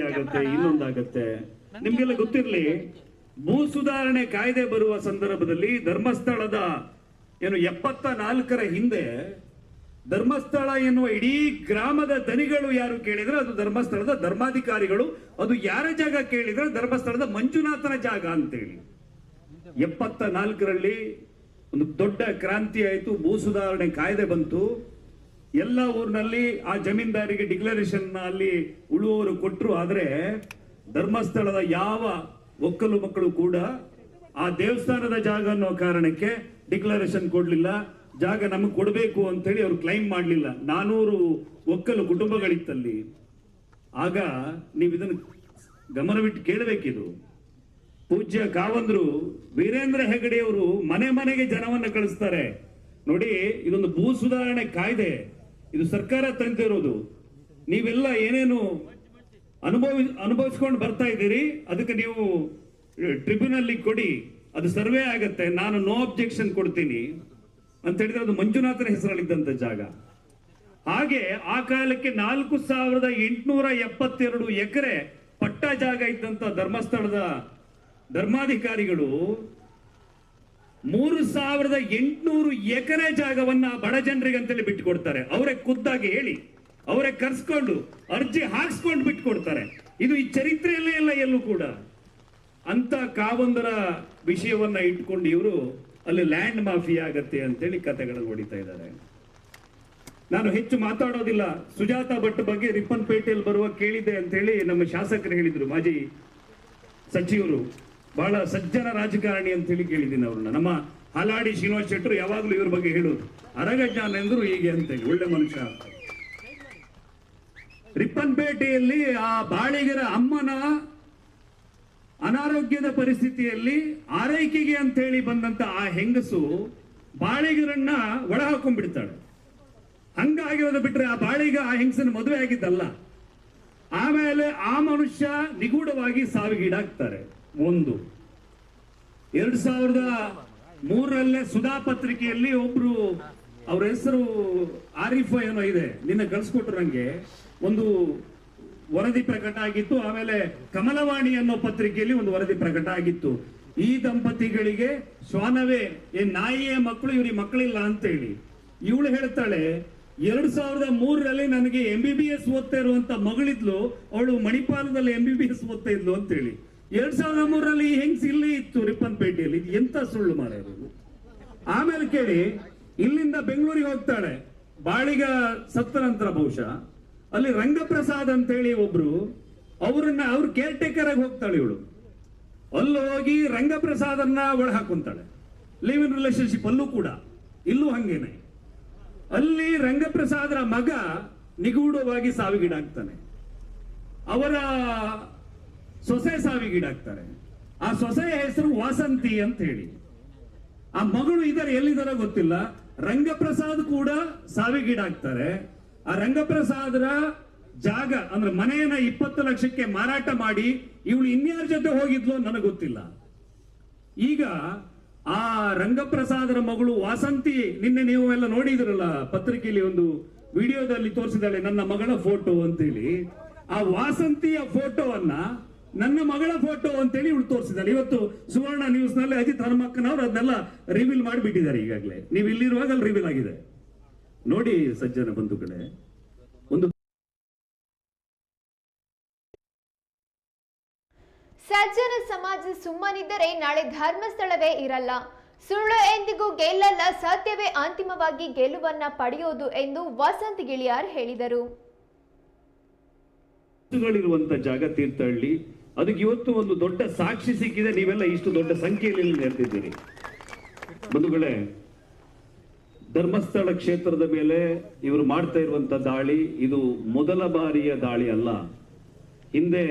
ಮಾಫಿ ಆಗತ್ತೆ ಇನ್ನೊಂದಾಗತ್ತೆ. ನಿಮ್ಗೆಲ್ಲ ಗೊತ್ತಿರಲಿ ಭೂ ಸುಧಾರಣೆ ಕಾಯ್ದೆ ಬರುವ ಸಂದರ್ಭದಲ್ಲಿ ಧರ್ಮಸ್ಥಳದ ಏನು ಎಪ್ಪತ್ತ ನಾಲ್ಕರ ಹಿಂದೆ ಧರ್ಮಸ್ಥಳ ಎನ್ನುವ ಇಡೀ ಗ್ರಾಮದ ದನಿಗಳು ಯಾರು ಕೇಳಿದ್ರೆ ಅದು ಧರ್ಮಸ್ಥಳದ ಧರ್ಮಾಧಿಕಾರಿಗಳು ಅದು ಯಾರ ಜಾಗ ಕೇಳಿದ್ರೆ ಧರ್ಮಸ್ಥಳದ ಮಂಜುನಾಥನ ಜಾಗ ಅಂತೇಳಿ. ಎಪ್ಪತ್ತ ನಾಲ್ಕರಲ್ಲಿ ಒಂದು ದೊಡ್ಡ ಕ್ರಾಂತಿ ಆಯಿತು ಭೂ ಸುಧಾರಣೆ ಕಾಯ್ದೆ ಬಂತು. ಎಲ್ಲ ಊರಿನಲ್ಲಿ ಆ ಜಮೀನ್ದಾರಿಗೆ ಡಿಕ್ಲರೇಷನ್ ಅಲ್ಲಿ ಉಳುವವರು ಕೊಟ್ಟರು ಆದರೆ ಧರ್ಮಸ್ಥಳದ ಯಾವ ಒಕ್ಕಲು ಮಕ್ಕಳು ಕೂಡ ಆ ದೇವಸ್ಥಾನದ ಜಾಗ ಅನ್ನೋ ಕಾರಣಕ್ಕೆ ಡಿಕ್ಲರೇಷನ್ ಕೊಡಲಿಲ್ಲ. ಜಾಗ ನಮಗೆ ಕೊಡಬೇಕು ಅಂತೇಳಿ ಅವ್ರು ಕ್ಲೈಮ್ ಮಾಡಲಿಲ್ಲ. ನಾನೂರು ಒಕ್ಕಲು ಕುಟುಂಬಗಳಿತ್ತಲ್ಲಿ. ಆಗ ನೀವು ಇದನ್ನು ಗಮನವಿಟ್ಟು ಕೇಳಬೇಕಿದು. ಪೂಜ್ಯ ಕಾವಂದ್ರು ವೀರೇಂದ್ರ ಹೆಗಡೆಯವರು ಮನೆ ಮನೆಗೆ ಜನವನ್ನ ಕಳಿಸ್ತಾರೆ. ನೋಡಿ, ಇದೊಂದು ಭೂ ಸುಧಾರಣೆ ಕಾಯ್ದೆ. ಇದು ಸರ್ಕಾರ ತಂದಿರೋದು. ನೀವೆಲ್ಲ ಏನೇನು ಅನುಭವಿ, ಅನುಭವಿಸ್ಕೊಂಡು ಬರ್ತಾ ಇದ್ದೀರಿ, ಅದಕ್ಕೆ ನೀವು ಟ್ರಿಬ್ಯುನಲ್ಲಿ ಕೊಡಿ. ಅದು ಸರ್ವೆ ಆಗತ್ತೆ. ನಾನು ನೋ ಅಬ್ಜೆಕ್ಷನ್ ಕೊಡ್ತೀನಿ. ಅಂತ ಹೇಳಿದ್ರೆ ಅದು ಮಂಜುನಾಥನ ಹೆಸರಲ್ಲಿದ್ದಂಥ ಜಾಗ. ಹಾಗೆ ಆ ಕಾಲಕ್ಕೆ ನಾಲ್ಕು ಸಾವಿರದ ಎಂಟುನೂರ ಎಪ್ಪತ್ತೆರಡು ಎಕರೆ ಪಟ್ಟ ಜಾಗ ಇದ್ದಂತ ಧರ್ಮಸ್ಥಳದ ಧರ್ಮಾಧಿಕಾರಿಗಳು ಮೂರು ಸಾವಿರದ ಎಂಟುನೂರು ಎಕರೆ ಜಾಗವನ್ನ ಬಡ ಜನರಿಗೆ ಅಂತೇಳಿ ಬಿಟ್ಟುಕೊಡ್ತಾರೆ. ಅವರೇ ಖುದ್ದಾಗಿ ಹೇಳಿ, ಅವರೇ ಕರ್ಸ್ಕೊಂಡು, ಅರ್ಜಿ ಹಾಕ್ಸ್ಕೊಂಡು ಬಿಟ್ಕೊಡ್ತಾರೆ ಇದು ಈ ಚರಿತ್ರೆಯಲ್ಲೇ ಇಲ್ಲ ಎಲ್ಲೂ ಕೂಡ. ಅಂತ ಕಾವೊಂದರ ವಿಷಯವನ್ನ ಇಟ್ಕೊಂಡು ಇವರು ಅಲ್ಲಿ ಲ್ಯಾಂಡ್ ಮಾಫಿಯಾ ಆಗತ್ತೆ ಅಂತೇಳಿ ಕತೆಗಳನ್ನು ಹೊಡಿತಾ ಇದ್ದಾರೆ. ನಾನು ಹೆಚ್ಚು ಮಾತಾಡೋದಿಲ್ಲ. ಸುಜಾತ ಭಟ್ ಬಗ್ಗೆ ರಿಪ್ಪನ್ಪೇಟೆಯಲ್ಲಿ ಬರುವ ಕೇಳಿದೆ ಅಂತ ಹೇಳಿ ನಮ್ಮ ಶಾಸಕರು ಹೇಳಿದ್ರು ಮಾಜಿ ಸಚಿವರು. ಬಹಳ ಸಜ್ಜನ ರಾಜಕಾರಣಿ ಅಂತ ಹೇಳಿ ಕೇಳಿದ್ದೀನಿ ಅವ್ರನ್ನ. ನಮ್ಮ ಹಲಾಡಿ ಶ್ರೀನಿವಾಸ್ ಶೆಟ್ಟರು ಯಾವಾಗಲೂ ಇವ್ರ ಬಗ್ಗೆ ಹೇಳೋದು. ಅರಗಜ್ಞಾನ ಎಂದ್ರು ಹೀಗೆ ಅಂತೇಳಿ ಒಳ್ಳೆ ಮನುಷ್ಯ. ರಿಪ್ಪನ್ಪೇಟೆಯಲ್ಲಿ ಆ ಬಾಳಿಗರ ಅಮ್ಮನ ಅನಾರೋಗ್ಯದ ಪರಿಸ್ಥಿತಿಯಲ್ಲಿ ಆರೈಕೆಗೆ ಅಂತ ಹೇಳಿ ಬಂದಂತ ಆ ಹೆಂಗಸು ಬಾಳಿಗರನ್ನ ಒಳ ಹಾಕೊಂಡ್ಬಿಡ್ತಾಳೆ ಹಂಗಾಗಿರೋದು ಬಿಟ್ರೆ ಆ ಬಾಳಿಗ ಆ ಹೆಂಗಸನ ಮದುವೆ ಆಗಿದ್ದಲ್ಲ. ಆಮೇಲೆ ಆ ಮನುಷ್ಯ ನಿಗೂಢವಾಗಿ ಸಾವಿಗೀಡಾಗ್ತಾರೆ. ಒಂದು. ಎರಡ್ ಸಾವಿರದ ಮೂರರಲ್ಲೇ ಸುಧಾ ಪತ್ರಿಕೆಯಲ್ಲಿ ಒಬ್ರು ಅವ್ರ ಹೆಸರು ಆರಿಫ್ ಏನೋ ಇದೆ, ನಿನ್ನ ಕಳ್ಸಿಕೊಟ್ರು ನಂಗೆ. ಒಂದು ವರದಿ ಪ್ರಕಟ ಆಗಿತ್ತು, ಆಮೇಲೆ ಕಮಲವಾಣಿ ಅನ್ನೋ ಪತ್ರಿಕೆಯಲ್ಲಿ ಒಂದು ವರದಿ ಪ್ರಕಟ ಆಗಿತ್ತು. ಈ ದಂಪತಿಗಳಿಗೆ ಶ್ವಾನವೇ, ಏ ನಾಯಿಯ, ಮಕ್ಕಳು, ಇವ್ರಿಗೆ ಮಕ್ಕಳಿಲ್ಲ ಅಂತೇಳಿ. ಇವಳು ಹೇಳ್ತಾಳೆ, ಎರಡ್ ಸಾವಿರದ ಮೂರರಲ್ಲಿ ನನಗೆ ಎಂ ಬಿ ಬಿ ಎಸ್ ಓದ್ತಾ ಇರುವಂತ ಮಗಳಿದ್ಲು, ಅವಳು ಮಣಿಪಾಲದಲ್ಲಿ ಎಂ ಬಿ ಬಿ ಎಸ್ ಓದ್ತಾ ಇದ್ಲು ಅಂತೇಳಿ. ಎರಡ್ ಸಾವಿರದ ಮೂರರಲ್ಲಿ ಹೆಂಗ್ಸ್ ಇಲ್ಲಿ ಇತ್ತು ರಿಪ್ಪನ್ಪೇಟೆಯಲ್ಲಿ? ಇದು ಎಂತ ಸುಳ್ಳು ಮಾರ ಆಮೇಲೆ ಕೇಳಿ, ಇಲ್ಲಿಂದ ಬೆಂಗಳೂರಿಗೆ ಹೋಗ್ತಾಳೆ. ಬಾಳಿಗ ಸತ್ತ ನಂತರ ಬಹುಶಃ, ಅಲ್ಲಿ ರಂಗಪ್ರಸಾದ್ ಅಂತ ಹೇಳಿ ಒಬ್ರು, ಅವ್ರನ್ನ ಅವ್ರ ಕೇರ್ ಟೇಕರ್ ಆಗಿ ಹೋಗ್ತಾಳೆ ಇವಳು. ಅಲ್ಲಿ ಹೋಗಿ ರಂಗಪ್ರಸಾದನ್ನ ಒಳ ಹಾಕೊಂತಾಳೆ. ಲಿವ್ ಇನ್ ರಿಲೇಶನ್ಶಿಪ್ ಅಲ್ಲೂ ಕೂಡ. ಇಲ್ಲೂ ಹಂಗೇನೆ. ಅಲ್ಲಿ ರಂಗಪ್ರಸಾದರ ಮಗ ನಿಗೂಢವಾಗಿ ಸಾವಿಗೀಡಾಗ್ತಾನೆ. ಅವರ ಸೊಸೆ ಸಾವಿಗೀಡಾಗ್ತಾರೆ ಆ ಸೊಸೆಯ ಹೆಸರು ವಾಸಂತಿ ಅಂತ ಹೇಳಿ. ಆ ಮಗಳು ಇದರ, ಎಲ್ಲಿದಾರ ಗೊತ್ತಿಲ್ಲ. ರಂಗಪ್ರಸಾದ್ ಕೂಡ ಸಾವಿಗೀಡಾಗ್ತಾರೆ ಆ ರಂಗಪ್ರಸಾದರ ಜಾಗ, ಅಂದ್ರೆ ಮನೆಯನ್ನ ಇಪ್ಪತ್ತು ಲಕ್ಷಕ್ಕೆ ಮಾರಾಟ ಮಾಡಿ ಇವಳು ಇನ್ಯಾರ ಜೊತೆ ಹೋಗಿದ್ಲು ನನಗೆ ಗೊತ್ತಿಲ್ಲ. ಈಗ ಆ ರಂಗಪ್ರಸಾದರ ಮಗಳು ವಾಸಂತಿ, ನಿನ್ನೆ ನೀವು ಎಲ್ಲ ನೋಡಿದ್ರಲ್ಲ, ಪತ್ರಿಕೆಯಲ್ಲಿ ಒಂದು ವಿಡಿಯೋದಲ್ಲಿ ತೋರಿಸಿದಾಳೆ ನನ್ನ ಮಗಳ ಫೋಟೋ ಅಂತೇಳಿ ಆ ವಾಸಂತಿಯ ಫೋಟೋವನ್ನ ನನ್ನ ಮಗಳ ಫೋಟೋ ಅಂತೇಳಿ ಇವಳು ತೋರಿಸಿದ್ದಾರೆ ಇವತ್ತು ಸುವರ್ಣ ನ್ಯೂಸ್ನಲ್ಲಿ ಅಜಿತ್ ಹನುಮಕ್ಕನವ್ರು ಅದನ್ನೆಲ್ಲ ರಿವೀಲ್ ಮಾಡಿಬಿಟ್ಟಿದ್ದಾರೆ ಈಗಾಗಲೇ. ನೀವು ಇಲ್ಲಿರುವಾಗ ಅಲ್ಲಿ ರಿವೀಲ್ ಆಗಿದೆ. ನೋಡಿ ಸಜ್ಜನ ಬಂಧು ಕಡೆ ಒಂದು ಸಜ್ಜನ ಸಮಾಜ ಸುಮ್ಮನಿದ್ದರೆ ನಾಳೆ ಧರ್ಮಸ್ಥಳವೇ ಇರಲ್ಲ. ಸುಳ್ಳು ಎಂದಿಗೂ ಗೆಲ್ಲಲ್ಲ ಸತ್ಯವೇ ಅಂತಿಮವಾಗಿ ಗೆಲುವನ್ನ ಪಡೆಯೋದು ಎಂದು ವಸಂತ್ ಗಿಳಿಯಾರ್ ಹೇಳಿದರು. ಜಾಗ ತೀರ್ಥಹಳ್ಳಿ ಅದಕ್ಕೆ ಇವತ್ತು ಒಂದು ದೊಡ್ಡ ಸಾಕ್ಷಿ ಸಿಕ್ಕಿದೆ. ನೀವೆಲ್ಲ ಇಷ್ಟು ದೊಡ್ಡ ಸಂಖ್ಯೆಯಲ್ಲಿ ನೆರೆದಿದ್ದೀರಿ ಬಂಧುಗಳೇ, ಧರ್ಮಸ್ಥಳ ಕ್ಷೇತ್ರದ ಮೇಲೆ ಇವರು ಮಾಡ್ತಾ ಇರುವಂತ ದಾಳಿ ಇದು ಮೊದಲ ಬಾರಿಯ ದಾಳಿ ಅಲ್ಲ. ಹಿಂದೆ